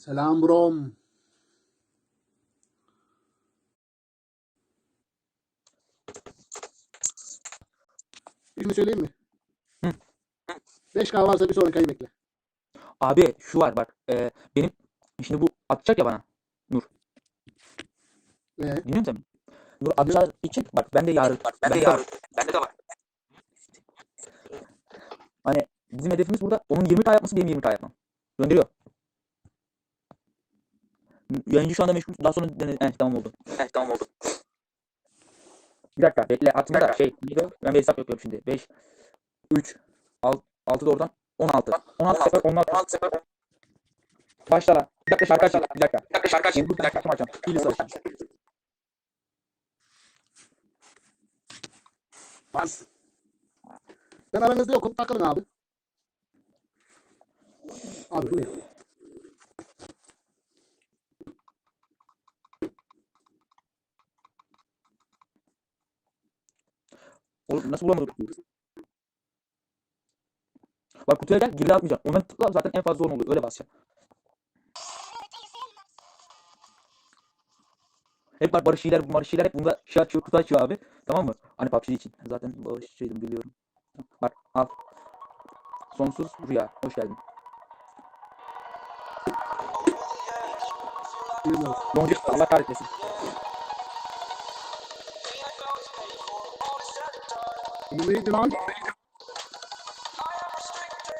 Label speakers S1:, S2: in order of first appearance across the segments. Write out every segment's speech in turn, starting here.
S1: Selam brom. Birini söyleyeyim mi?
S2: Hı.
S1: 5K varsa bir sonraki ayı bekle.
S2: Abi şu var bak. e, benim şimdi bu atacak ya bana.
S1: Ve
S2: Dinliyor musun? Nur atacağı için bak ben de yarın. Bak ben de yarın. Bende de var. Hani bizim hedefimiz burada onun 20k yapması benim 20k yapmam. Gönderiyor. Yayıncı şu anda meşgul. Daha sonra dene... Eh, tamam oldu. Eh, tamam oldu. Bir dakika bekle. Aklımda da şey. Ben bir hesap yapıyorum şimdi. 5, 3, 6, 6 da oradan. 16. 16 sefer 16. 16 sefer Başla lan. Bir dakika şarkı açayım. Bir dakika. Bir dakika şarkı açayım. Bir dakika şarkı açacağım. İyi açayım.
S1: bas. Ben aranızda yokum. Takılın abi. Abi bu ne?
S2: Oğlum nasıl bulamadık? Bak kutuya gel, girdi atmayacaksın. Ona tıkla zaten en fazla 10 oluyor. Öyle basacaksın. Hep bak Barış Yiğiler, Barış Yiğiler hep bunda şey açıyor, kutu açıyor abi. Tamam mı? Hani PUBG için. Zaten Barışçıydım biliyorum. Bak al. Sonsuz Rüya. Hoş geldin. Boncuk Allah kahretmesin.
S1: Bu neydi lan?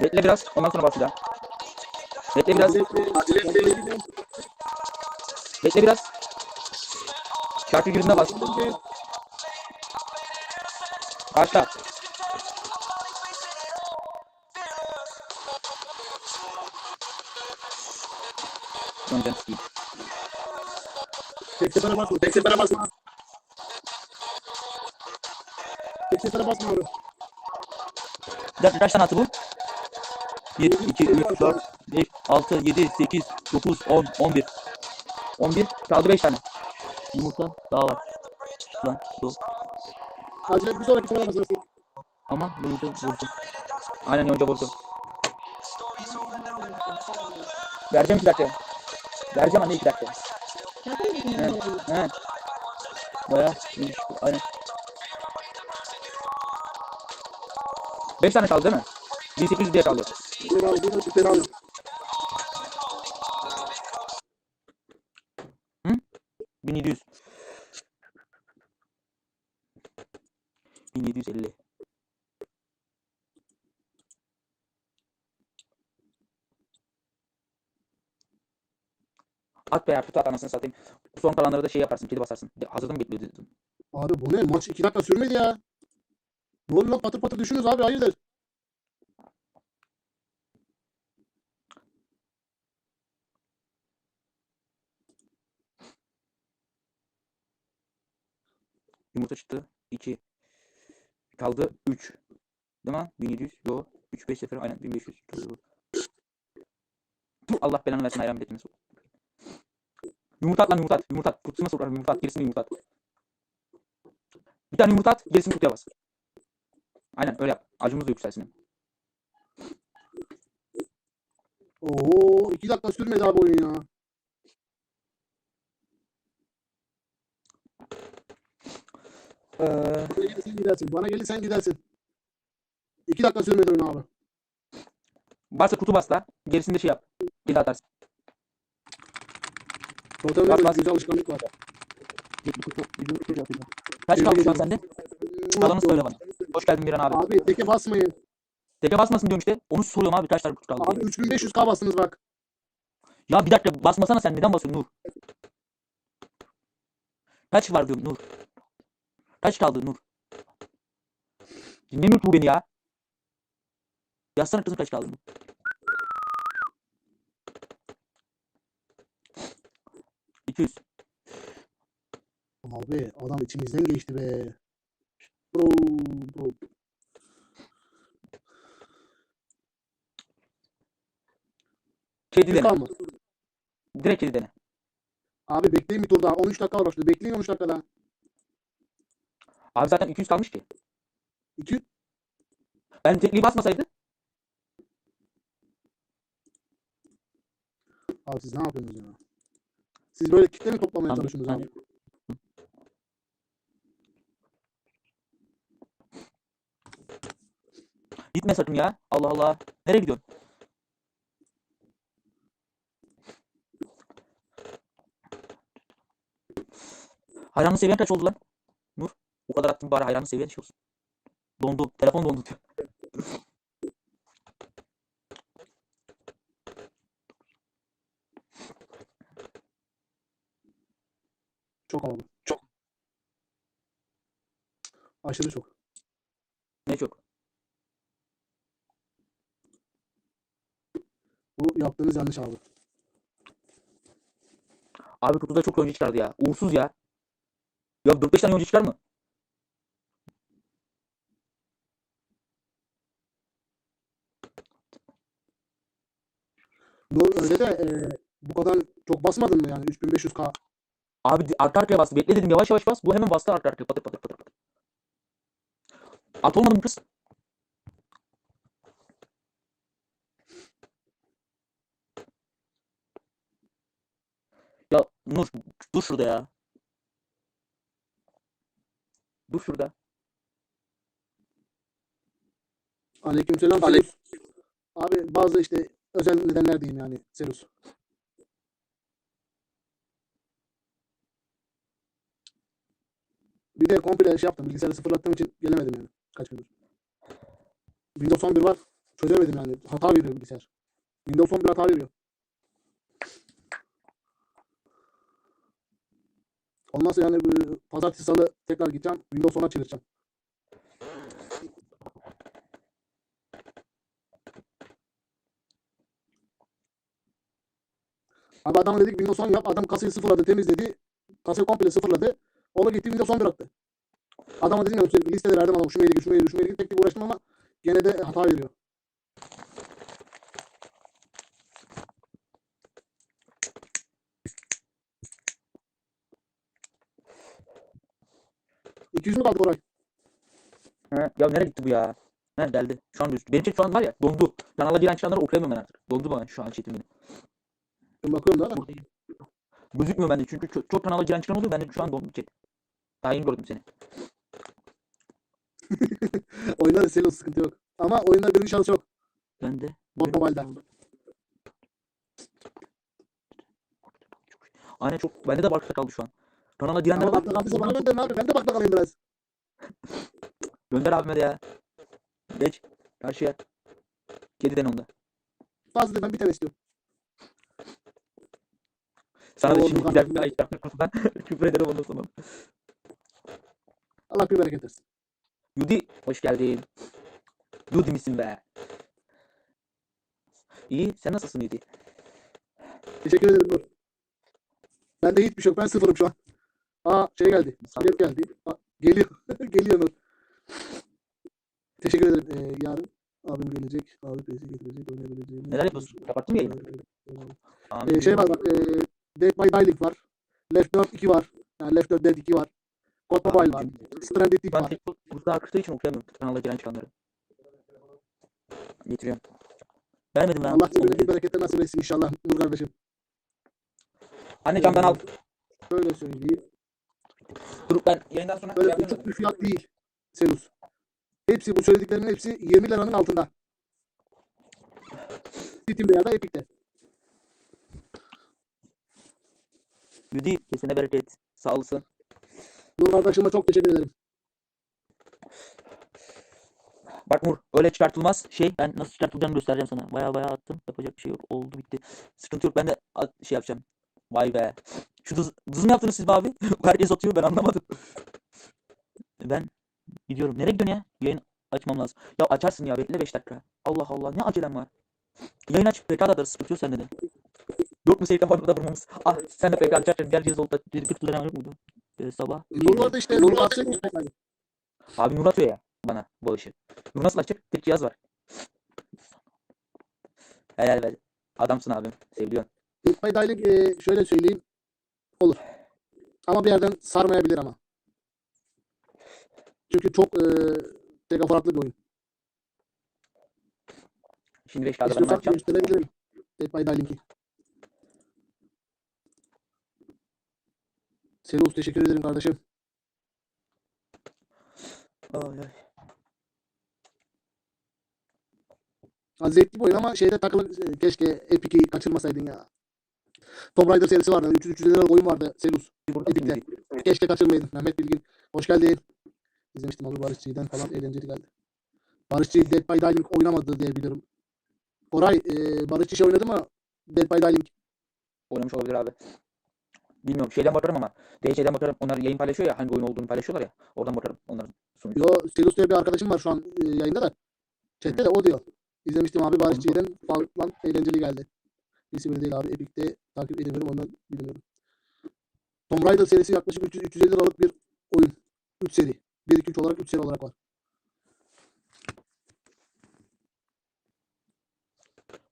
S2: Bekle biraz. Ondan sonra basacağım. Bekle biraz. Bekle biraz. Şarkı girdiğinde bas. Başla. Döneceğim sikeyim.
S1: Tek sefere basma. Tek sefere basma. Sefere basmıyorum.
S2: Dakika kaç tane attı bu? 1, 2, 3, 4, 5, 6, 7, 8, 9, 10, 11. 11. Kaldı 5 tane. Yumurta daha var. Lan dur.
S1: Acele bir sonraki sefere basırsın.
S2: Ama vurdu vurdu. Aynen yonca vurdu. Vereceğim 2 dakika. Vereceğim anne 2 dakika. He. He. Baya aynen. 5 tane kaldı değil mi? 1800 diye
S1: bir al.
S2: 1700. 1750. At be artık at anasını satayım. Son kalanları da şey yaparsın, kedi basarsın. Mı bekliyordun?
S1: Abi bu ne? Maç 2 dakika sürmedi ya. Ne oluyor? Patır patır düşünürüz abi. Hayırdır?
S2: Yumurta çıktı. 2. Kaldı 3. Değil mi? lan? 1700. Yo. 3 5 sefer aynen 1500. Doğru. Dur Allah belanı versin ayran biletini. Yumurta at lan yumurta at. Yumurta at. Kutusuna sokar yumurta at. Gerisini yumurta at. Bir tane yumurta at. Gerisini kutuya bas. Aynen öyle yap. Acımız da yükselsin.
S1: Oo 2 dakika sürmedi abi oyun ya.
S2: Ee,
S1: Bana gelirsen gidersin. Bana gelirsen gidersin. 2 dakika sürmedi oyun abi.
S2: varsa kutu bas da. Gerisini de şey yap. Daha atarsın.
S1: Totem
S2: Bas, bas.
S1: Güzel alışkanlık var.
S2: Kaç kaldı şu an sende? Kalanı söyle bana. Hoş geldin Miran abi.
S1: Abi teke basmayın.
S2: Tepe basmasın diyorum işte. Onu soruyorum abi kaç tane kutu kaldı
S1: Abi
S2: diye.
S1: 3500k bastınız bak.
S2: Ya bir dakika basmasana sen neden basıyorsun Nur? Kaç var diyorum Nur? Kaç kaldı Nur? Dinlemiyor bu beni ya. Yazsana kızım kaç kaldı Nur? %200.
S1: Abi adam içimizden geçti be.
S2: Kedi dene. Direkt kedi dene.
S1: Abi bekleyin bir tur daha. 13 dakika var başladı. Bekleyin 13 dakika daha.
S2: Abi zaten 200 kalmış ki.
S1: 2
S2: Ben tekliği basmasaydı
S1: Abi siz ne yapıyorsunuz ya? Siz böyle kitle mi toplamaya çalışıyorsunuz abi?
S2: Gitme sakın ya. Allah Allah. Nereye gidiyorsun? Hayranın seviyen kaç oldu lan? Nur. O kadar attım bari hayranın seviyen şey olsun. Dondu. Telefon dondu diyor.
S1: Çok havalı. Çok. Aşırı çok.
S2: Ne çok.
S1: Bu yaptığınız yanlış abi.
S2: Abi kutuda çok oyuncu çıkardı ya. Uğursuz ya. Ya 4-5 tane oyuncu çıkar mı?
S1: Doğru öyle de e, bu kadar çok basmadın mı yani 3500k?
S2: Abi arka arkaya bastı. Bekle dedim yavaş yavaş bas. Bu hemen bastı arka arkaya. Patır patır patır patır. At olmadı mı kız? Ya Nur dur şurada ya. Dur şurada.
S1: Aleykümselam
S2: Aley-
S1: Selus. Abi bazı işte özel nedenler diyeyim yani Selus. Bir de komple şey yaptım. Bilgisayarı sıfırlattığım için gelemedim yani. Kaç gündür. Windows 11 var. Çözemedim yani. Hata veriyor bilgisayar. Windows 11 hata veriyor. Sonra yani bu pazartesi salı tekrar gideceğim. Windows 10'a çevireceğim. Abi adam dedik Windows 10 yap. Adam kasayı sıfırladı, temizledi. Kasayı komple sıfırladı. Onu gitti Windows 11 attı. Adama dedim ya sürekli listede verdim adam şu maili gir, şu maili gir, şu maili gir. Tek tek uğraştım ama gene de hata veriyor. İki yüz mü kaldı Koray?
S2: He, ya nereye gitti bu ya? He geldi. Şu an gözüktü. Benim chat şu an var ya dondu. Kanala giren çıkanları okuyamıyorum ben artık. Dondu bana şu an chatim benim.
S1: Ben bakıyorum da.
S2: Gözükmüyor bende çünkü çok, çok kanala giren çıkan oluyor. Bende şu an dondu chat. Daha yeni gördüm seni.
S1: Oynarız senin sıkıntı yok. Ama oyunda birinci şans yok.
S2: Ben de.
S1: Bot Mobile'da.
S2: Aynen çok. Bende de barkta kaldı şu an. Kanala girenlere bak.
S1: kaldıysa bana gönderin abi. Ben de bakla kalayım biraz.
S2: Gönder abime de ya. Geç. Karşıya. Kediden onda.
S1: Fazla ben bir tane istiyorum.
S2: Sana da şimdi güzel bir ayıp yaptık kutudan. Küfür ederim ondan sonra.
S1: Allah bir bereket versin.
S2: Yudi hoş geldin. Yudi misin be? İyi. Sen nasılsın Yudi?
S1: Teşekkür ederim Nur. Bende hiçbir şey yok. Ben sıfırım şu an. Aa şey geldi. Bilet geldi. Aa, geliyor. geliyor Nur. Teşekkür ederim. Ee, yarın abim gelecek. Abi pesi getirecek. Oynayabileceğim.
S2: Neler yapıyorsun? Kapattın mı yayını?
S1: Ee, şey var bak. E, Dead by Daylight var. Left 4 2 var. Yani Left 4 Dead 2 var. God Mobile var. Stranded 2
S2: Ben
S1: var.
S2: TikTok kursu akıştığı için okuyamıyorum kanala giren çıkanları. Getiriyorum. Vermedim lan.
S1: Allah bir bereketler nasip etsin inşallah Nur kardeşim.
S2: Anne camdan al.
S1: Şöyle söyleyeyim.
S2: Dur ben yayından sonra
S1: Böyle uçuk bir fiyat değil. Selus. Hepsi bu söylediklerimin hepsi 20 liranın altında. Steam'de ya da Epic'te.
S2: Yudi kesine bereket. Sağ olasın.
S1: Nur kardeşime çok teşekkür ederim.
S2: Bak Nur öyle çıkartılmaz. Şey ben nasıl çıkartılacağını göstereceğim sana. Baya baya attım. Yapacak bir şey yok. Oldu bitti. Sıkıntı yok. Ben de şey yapacağım. Vay be. Şu dız, dız mı yaptınız siz be abi? Herkes atıyor ben anlamadım. Ben gidiyorum. Nereye gidiyorsun ya? Yayın açmam lazım. Ya açarsın ya bekle 5 dakika. Allah Allah ne acelem var. Yayın aç PK da atarız. Sıkıntı sende de. Yok mu seyir kapanmada vurmamız? Ah sen de PK açacaksın. Gel Cezol'da. Bir kırk lira yok muydu? Ee, sabah.
S1: Nur vardı işte. Nur varsa
S2: Abi Nur atıyor ya bana işi. Nur nasıl açacak? Tek cihaz var. Helal be. Adamsın abim. Seviyorsun.
S1: Faydaylık e, şöyle söyleyeyim olur. Ama bir yerden sarmayabilir ama. Çünkü çok e, tegaforatlı bir oyun.
S2: Şimdi 5 kağıda ben açacağım.
S1: Gösterebilirim. Take by linki. Teşekkür ederim kardeşim.
S2: Ay ay.
S1: Hani zevkli bir oyun ama şeyde takılı e, keşke Epic'i kaçırmasaydın ya. Tomb Raider serisi vardı. 300 350 liralık oyun vardı Selus. Epic'te. Keşke kaçırmaydın. Mehmet Bilgin. Hoş geldin. İzlemiştim abi Barışçı'dan falan eğlenceli geldi. Barışçı Dead by Daylight oynamadı diye biliyorum. Koray e, Barışçı şey oynadı mı? Dead by Daylight.
S2: Oynamış olabilir abi. Bilmiyorum. Şeyden bakarım ama. DC'den bakarım. Onlar yayın paylaşıyor ya. Hangi oyun olduğunu paylaşıyorlar ya. Oradan bakarım. Onların sunucu.
S1: Yo Selus diye bir arkadaşım var şu an e, yayında da. Chat'te de o diyor. İzlemiştim abi Barışçı'dan falan eğlenceli geldi. Beni değil abi Epic'te takip edemiyorum ondan bilmiyorum. Tomb Raider serisi yaklaşık 300 350 liralık bir oyun. 3 seri. 1 2 3 olarak 3 seri olarak var.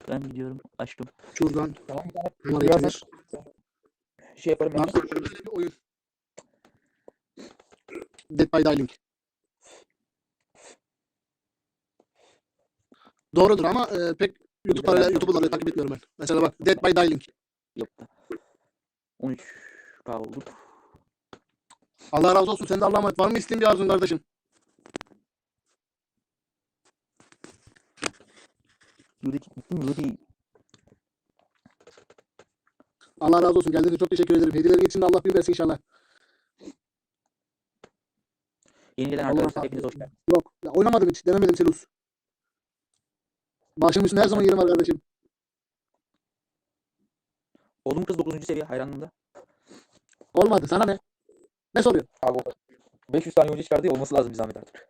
S2: Ben gidiyorum. Açtım.
S1: Şuradan
S2: Tamam. Birazdan
S1: çevir.
S2: şey yaparım. ben.
S1: Bak, böyle bir oyun. Dead by Daylight. Doğrudur ama e, pek YouTube parayla YouTuber'ları takip etmiyorum ben. Mesela bak Dead by Daylight.
S2: Yok da. 13 daha oldu.
S1: Allah razı olsun. Sen de Allah'a emanet. Var mı isteğin bir arzun kardeşim? Allah razı olsun. Geldiğiniz için çok teşekkür ederim. Hediyelerin için de Allah bir versin inşallah.
S2: Yeni gelen arkadaşlar hepiniz hoş geldiniz.
S1: Yok. Ya, oynamadım hiç. Denemedim Selus. Başımın üstünde her zaman yerim var kardeşim.
S2: Oğlum kız 9. seviye hayranlığında.
S1: Olmadı. Sana ne? Ne soruyor?
S2: Abi o 500 tane oyuncu çıkardı ya olması lazım bir zahmet artık.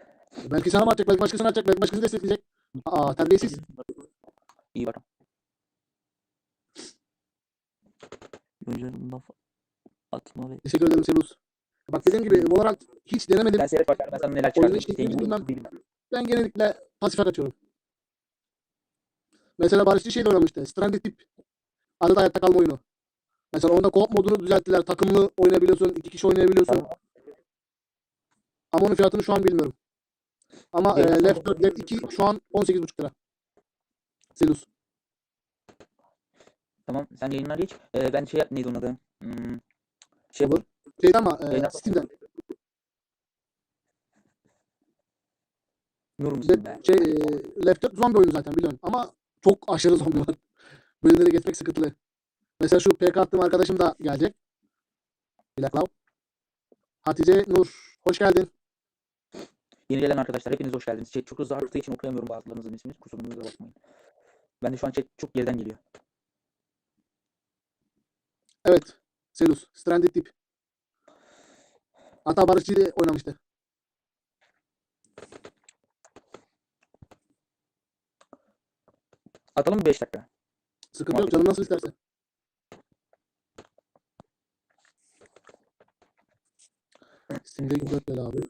S1: Belki sana mı atacak, belki başkasına atacak, belki başkasını destekleyecek. Aa terbiyesiz.
S2: İyi bakalım. Oyuncularından atma ve
S1: Teşekkür ederim Selus. Bak dediğim gibi Valorant hiç denemedim.
S2: ben seyret bakarım ben sana neler çıkardım.
S1: bilmem. Ben genellikle pasife kaçıyorum. Mesela Barışçı şeyle oynamıştı. Stranded Tip. Adı da hayatta kalma oyunu. Mesela onda co-op modunu düzelttiler. Takımlı oynayabiliyorsun. iki kişi oynayabiliyorsun.
S2: Tamam.
S1: Ama onun fiyatını şu an bilmiyorum. Ama e. Left 4, Left 2 şu an 18,5 lira. Selus.
S2: Tamam sen yayınlar geç. Ee, ben şey neydi onun adı? Hmm, şey
S1: Olur.
S2: yapalım.
S1: Şeyde ama e,
S2: Yayına-
S1: Steam'de.
S2: Nur musun be?
S1: Şey, e, Left 4 zombi oyunu zaten biliyorsun. Ama çok aşırı zombi var. Bölümleri geçmek sıkıntılı. Mesela şu PK attığım arkadaşım da gelecek. Black Love. Hatice Nur. Hoş geldin.
S2: Yeni gelen arkadaşlar hepiniz hoş geldiniz. Chat çok hızlı arttığı için okuyamıyorum bazılarınızın ismini. Kusurumuza bakmayın. Ben de şu an chat çok geriden geliyor.
S1: Evet. Selus. Stranded Deep. Hatta Barışçı oynamıştı.
S2: Atalım mı 5 dakika?
S1: Sıkıntı yok. Canın nasıl istersen. Steam'de 24 lira abi.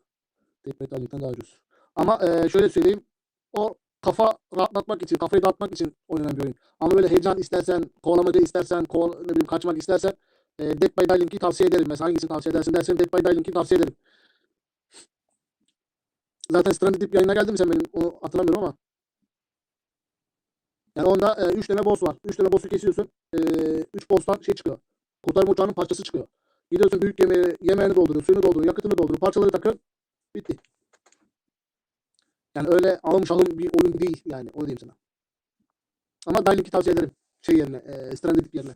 S1: Tek metallikten daha ucuz. Ama e, şöyle söyleyeyim. O kafa rahatlatmak için, kafayı dağıtmak için oynanan bir oyun. Ama böyle heyecan istersen, kovalamaca istersen, koval, ne bileyim kaçmak istersen e, Dead by Daylink'i tavsiye ederim. Mesela hangisini tavsiye edersin dersen Dead by Daylink'i tavsiye ederim. Zaten Stranded Deep yayına geldi mi sen benim? Onu hatırlamıyorum ama. Yani onda 3 tane boss var. 3 tane boss'u kesiyorsun. 3 boss'tan şey çıkıyor. Kurtarma uçağının parçası çıkıyor. Gidiyorsun büyük yemeği, yemeğini dolduruyorsun, suyunu dolduruyorsun, yakıtını dolduruyorsun, parçaları takıyorsun. Bitti. Yani öyle alım alım bir oyun değil yani. Onu diyeyim sana. Ama Dylink'i tavsiye ederim. Şey yerine, e, Stranded yerine.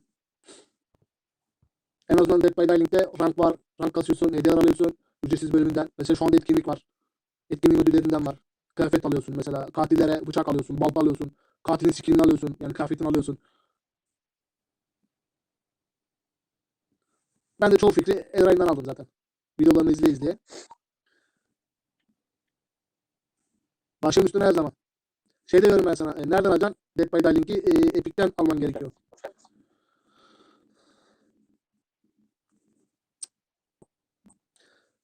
S1: En azından Dead by Dylink'te rank var. Rank kasıyorsun, hediyeler alıyorsun. Ücretsiz bölümünden. Mesela şu anda etkinlik var. Etkinlik ödüllerinden var. Kıyafet alıyorsun mesela. Katillere bıçak alıyorsun, balta alıyorsun. Katilin skinini alıyorsun. Yani kıyafetini alıyorsun. Ben de çoğu fikri Eray'dan aldım zaten. Videolarını izle izleye. Başım üstüne her zaman. Şey de ben sana. e, nereden alacaksın? Dead by Daylink'i e, Epic'ten alman gerekiyor.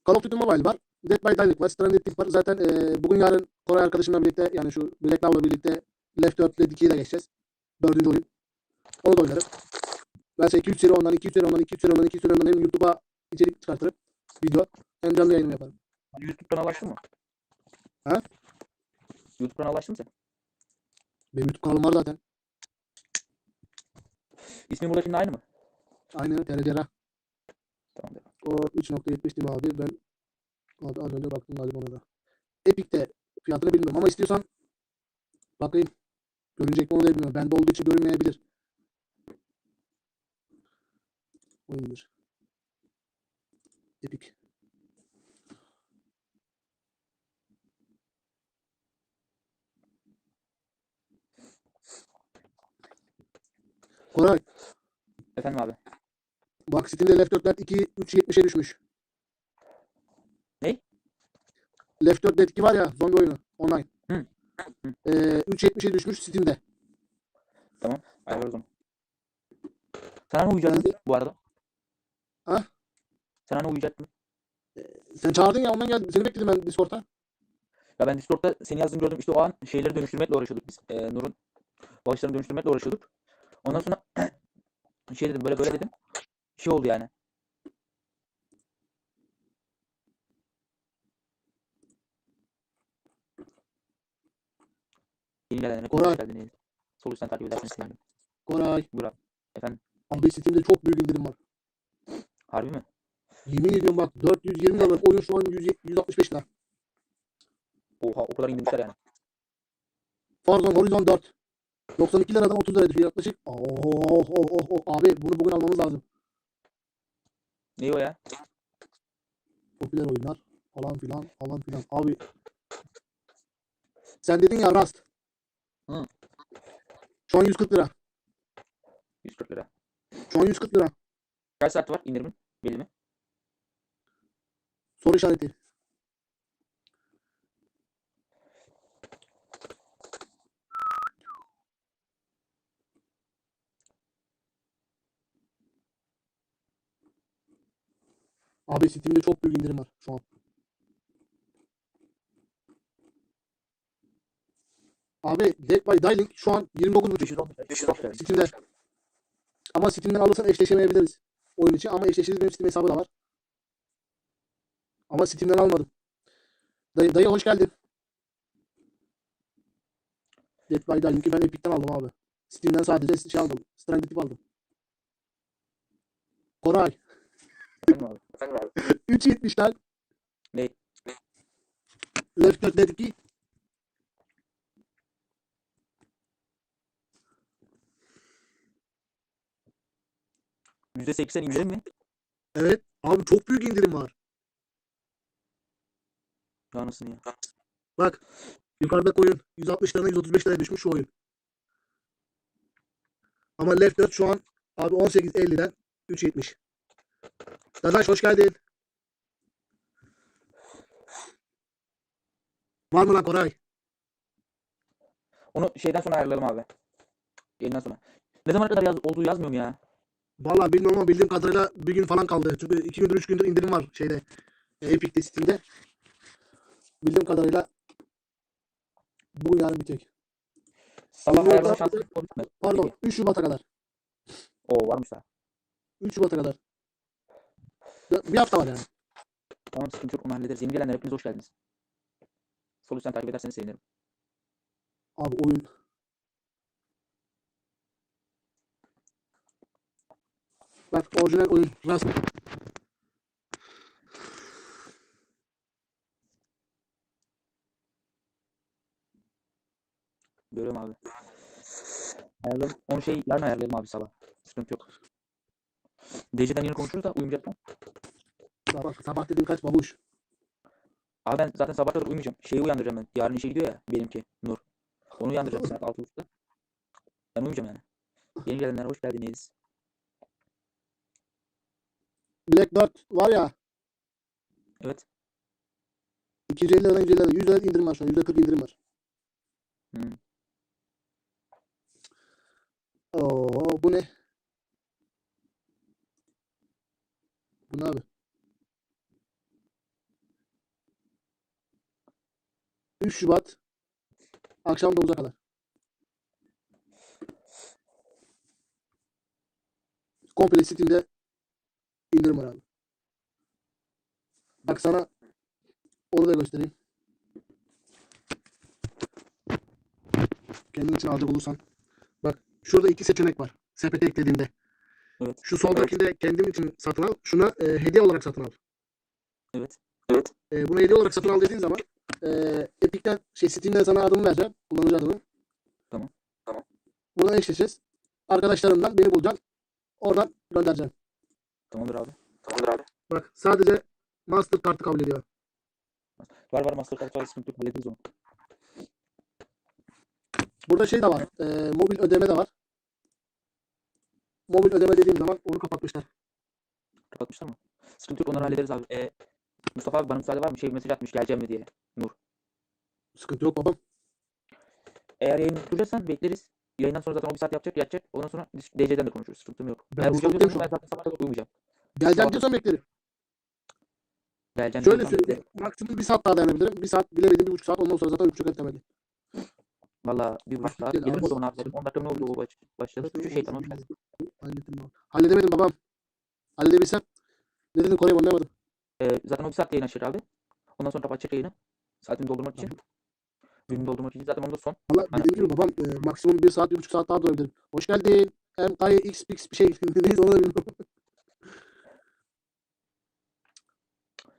S1: Call of Duty Mobile var. Dead by Daylight var. Stranded Deep var. Zaten e, bugün yarın Koray arkadaşımla birlikte yani şu Black Love'la birlikte Left 4 ile 2'yi de geçeceğiz. Dördüncü oyun. Onu da oynarım. Ben 2-3 seri ondan, 2-3 seri ondan, 2-3 seri ondan, 2-3 seri ondan hem YouTube'a içerik çıkartırım. Video. Hem canlı yayınımı yaparım.
S2: YouTube kanalı açtın mı?
S1: Ha?
S2: YouTube kanalı açtın mı sen?
S1: Benim YouTube kanalım var zaten.
S2: İsmin burada şimdi aynı mı?
S1: Aynı TRCR'a.
S2: Tamam devam.
S1: O 3.70 değil mi abi? Ben az önce baktım galiba ona da. Epic'te fiyatını bilmiyorum ama istiyorsan bakayım. Görünecek mi onu da bilmiyorum. Bende olduğu için görünmeyebilir. Oyundur. Epic. Koray,
S2: Efendim abi.
S1: bak Steam'de Left 4 Dead 2 3.70'e düşmüş.
S2: Ne?
S1: Left 4 Dead 2 var ya zombi oyunu online.
S2: Hı.
S1: Ee, 3.70'e düşmüş Steam'de.
S2: Tamam. Ayarlarız onu. Sana ne uyuyacak
S1: Ben-
S2: bu arada?
S1: Ha?
S2: Sana ne uyuyacak mı?
S1: Sen çağırdın ya ondan geldim. Seni bekledim ben Discord'ta.
S2: Ya ben Discord'da seni yazdığını gördüm. İşte o an şeyleri dönüştürmekle uğraşıyorduk biz. Ee, Nur'un bağışlarını dönüştürmekle uğraşıyorduk. Ondan sonra şey dedim böyle böyle dedim. Şey oldu yani. Yeni gelenlere
S1: Koray.
S2: geldiniz. Sol üstten takip ederseniz sevinirim.
S1: Koray.
S2: Efendim
S1: Abi Steam'de çok büyük indirim var.
S2: harbi mi?
S1: Yemin ediyorum bak 420 dolar oyun şu an 100, 165 lira.
S2: Oha o kadar indirmişler yani.
S1: Warzone Horizon 4. 92 liradan 30 liraya düşüyor yaklaşık. Oh, oh, oh, oh, oh. Abi bunu bugün almamız lazım.
S2: Ne o ya?
S1: Popüler oyunlar falan filan falan filan. Abi sen dedin ya Rust.
S2: Hı.
S1: Şu an 140 lira.
S2: 140 lira.
S1: Şu an 140 lira.
S2: Kaç saat var indirimin? Belli mi?
S1: Soru işareti. Abi Steam'de çok büyük indirim var şu an. Abi Dead by Daylight şu an 29.5 Steam'de. Ama Steam'den alırsan eşleşemeyebiliriz. Oyun için ama eşleşiriz benim Steam hesabı da var. Ama Steam'den almadım. Dayı, dayı hoş geldin. Dead by Daylight'i ben Epic'ten aldım abi. Steam'den sadece şey aldım. Stranded aldım. Koray.
S2: Efendim abi. Efendim abi.
S1: 3.70'ler.
S2: Ne?
S1: Left 4 Dead 2.
S2: %80 indirim mi?
S1: Evet. Abi çok büyük indirim var.
S2: Ya anasını ya.
S1: Bak. Yukarıdaki oyun 160 liradan 135 liraya düşmüş şu oyun. Ama Left 4 şu an abi 18.50'den 3.70. Dadaş hoş geldin. Var mı lan Koray?
S2: Onu şeyden sonra ayarlayalım abi. Yayından sonra. Ne zamana kadar yaz olduğu yazmıyorum ya.
S1: Vallahi bilmiyorum ama bildiğim kadarıyla bir gün falan kaldı. Çünkü 2 gündür 3 gündür indirim var şeyde. e, Epic'te Steam'de. Bildiğim kadarıyla bugün yarın bitecek.
S2: Sabah ayarlama mu?
S1: Pardon 3 Şubat'a kadar.
S2: Oo varmış daha.
S1: 3 Şubat'a kadar. Bir hafta var yani.
S2: Tamam sıkıntı yok onu hallederiz. Yeni gelenler hepiniz hoş geldiniz. Sol üstten takip ederseniz sevinirim.
S1: Abi oyun. Bak orijinal oyun. Rust.
S2: Görüyorum abi. Ayarlayalım. Onu şey yarın ayarlayalım abi sabah. Sıkıntı yok. DC'den yine konuşuruz da uyumayacak mı?
S1: Sabah, sabah dediğin kaç babuş.
S2: Abi ben zaten sabah kadar uyumayacağım. Şeyi uyandıracağım ben. Yarın işe gidiyor ya benimki. Nur. Onu uyandıracağım saat 6.30'da. Ben uyumayacağım yani. Yeni gelenler hoş geldiniz.
S1: Black Dot var ya
S2: Evet.
S1: 250 liradan 150 lira. 100 lira indirim var şu an. %40 indirim var.
S2: Hmm.
S1: Oo bu ne? Bu ne abi? 3 Şubat akşam 9'a kadar. Komple Steam'de indirim var abi. Bak sana onu da göstereyim. Kendin için alacak olursan. Bak şurada iki seçenek var. Sepete eklediğinde.
S2: Evet.
S1: Şu soldakini de kendim için satın al. Şuna e, hediye olarak satın al.
S2: Evet.
S1: E, bunu hediye olarak satın al dediğin zaman e, Epic'ten şey Steam'den sana adımı vereceğim. Kullanıcı adımı.
S2: Tamam.
S1: Tamam. Buna eşleşeceğiz. Arkadaşlarımdan beni bulacaksın. Oradan göndereceğim.
S2: Tamamdır abi. Tamamdır abi.
S1: Bak sadece Master kartı kabul ediyor.
S2: Var var Mastercard var sıkıntı yok hallederiz onu.
S1: Burada şey de var. E, mobil ödeme de var. Mobil ödeme dediğim zaman onu kapatmışlar.
S2: Kapatmışlar mı? Sıkıntı yok onları hallederiz abi. Ee, Mustafa abi bana müsaade var mı? Şey mesaj atmış geleceğim mi diye. Nur.
S1: Sıkıntı yok babam.
S2: Eğer yayını duracaksan bekleriz. Yayından sonra zaten o bir saat yapacak yatacak. Ondan sonra DC'den de konuşuruz. Sıkıntım yok.
S1: Ben
S2: Eğer uyuyacak
S1: şu
S2: ben
S1: an.
S2: zaten sabah uyumayacağım.
S1: Geleceğim diyorsan beklerim.
S2: Geleceğim
S1: Şöyle
S2: diyorsan
S1: söyleyeyim. Maksimum bir saat daha dayanabilirim. Bir saat bilemedim bir buçuk saat. Ondan sonra zaten çok etmedi.
S2: Valla bir buçuk saat.
S1: Gel
S2: Gelir o zaman abi. 10 dakika ne oldu o baş, başladı. Şu şeytan hoş geldin.
S1: Hallettim babam. Halledemedim babam. Halledebilsem. Ne dedin Kore'yi anlayamadım.
S2: Ee, zaten o bir saat yayın açar abi. Ondan sonra kapatacak yayını. Saatini doldurmak için. Gününü doldurmak için. Zaten onda son.
S1: Valla dediğim gibi babam e, maksimum bir saat, bir buçuk saat daha durabilirim. Hoş geldin. MK'ye X, X bir şey. Neyse onu da bilmiyorum.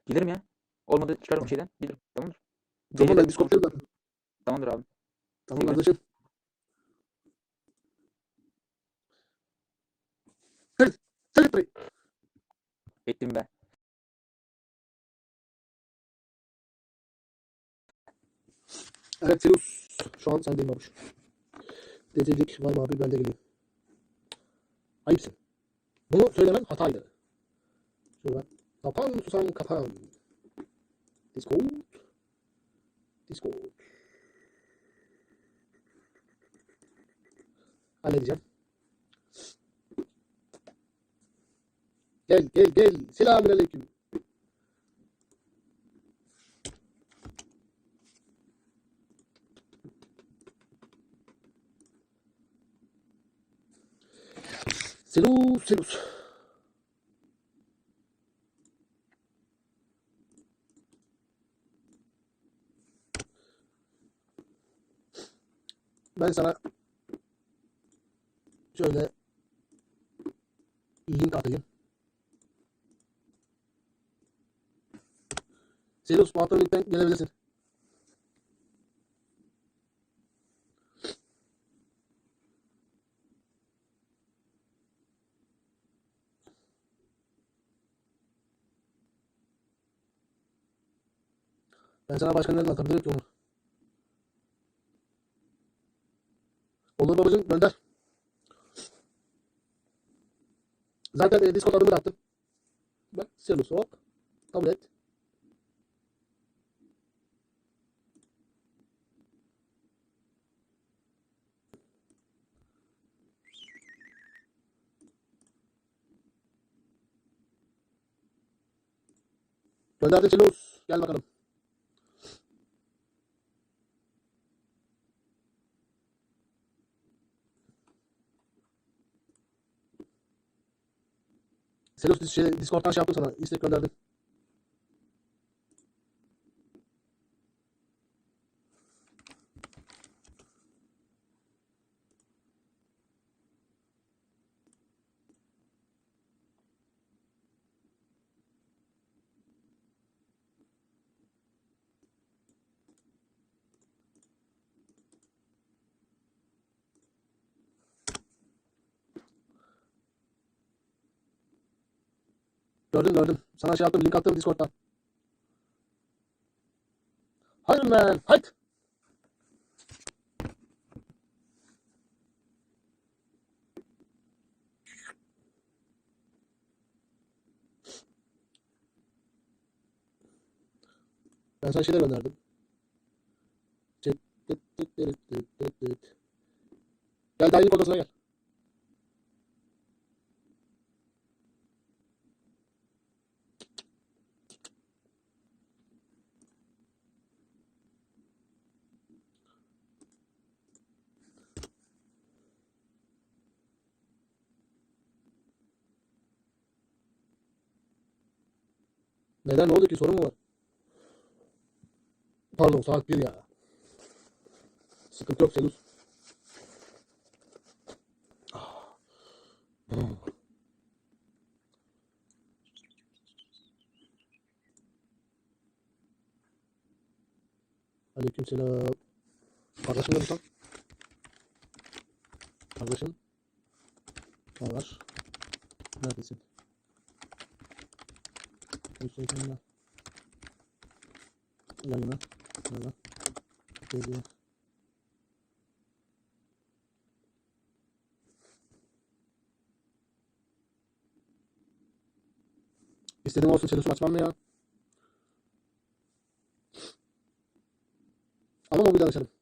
S2: Gelirim ya. Olmadı çıkarım bir şeyden. Gelirim. Tamamdır.
S1: Tamam ben Discord'dayım zaten.
S2: Tamamdır abi.
S1: Tamam
S2: Gelirim.
S1: kardeşim. Hadi burayı.
S2: Ettim ben.
S1: Evet Firuz. Şu an sendeyim babuş. Dedecik var mı abi ben de geleyim. Ayıpsın. Bunu söylemen hataydı. Şuradan. Kapan susam kapan. Discord. Discord. Halledeceğim. Gel gel gel. Selamünaleyküm. Selus, selus. Ben sana şöyle link atayım. Bu attığım linkten gelebilirsin. Ben sana başka nereden atabilirim ki onu? Olur babacığım gönder. Zaten e, Discord adımı da attım. Bak Selus hop. Kabul et. Gönderdi Selus. Gel bakalım. Şey, Discord'dan şey yaptım sana. istek gönderdim. Gördüm gördüm. Sana şey yaptım. Link attım Discord'dan. Hayır man. Hayt. Ben sana şeyler gönderdim. Gel dining odasına gel. Neden ne oldu ki sorun mu var? Pardon saat 1 ya. Sıkıntı yok Selus. Ah. Hmm. Aleyküm selam. Kardeşim de tam. Kardeşim. Ne var? Neredesin? Hüseyin yanına. Yanına. Yanına. Geliyor. İstediğim olsun seni açmam mı ya? Ama mobilden açalım.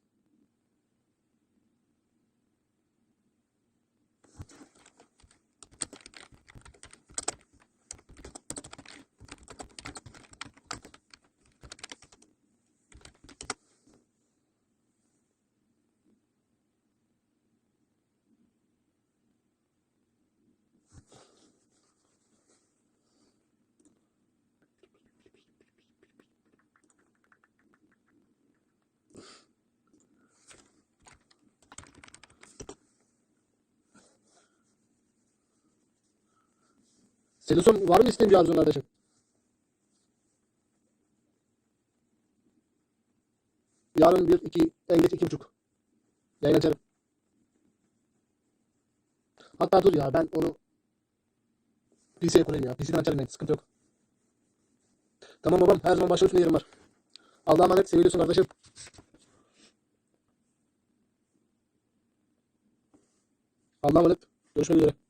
S1: Senin son var mı isteğin bir arzun kardeşim? Yarın bir, iki, en geç iki buçuk. Yayın açarım. Hatta dur ya ben onu PC'ye koyayım ya. PC'den açarım ben. Sıkıntı yok. Tamam babam. Her zaman başım üstünde yerim var. Allah'a emanet. Seviyorsun kardeşim. Allah'a emanet. Görüşmek üzere.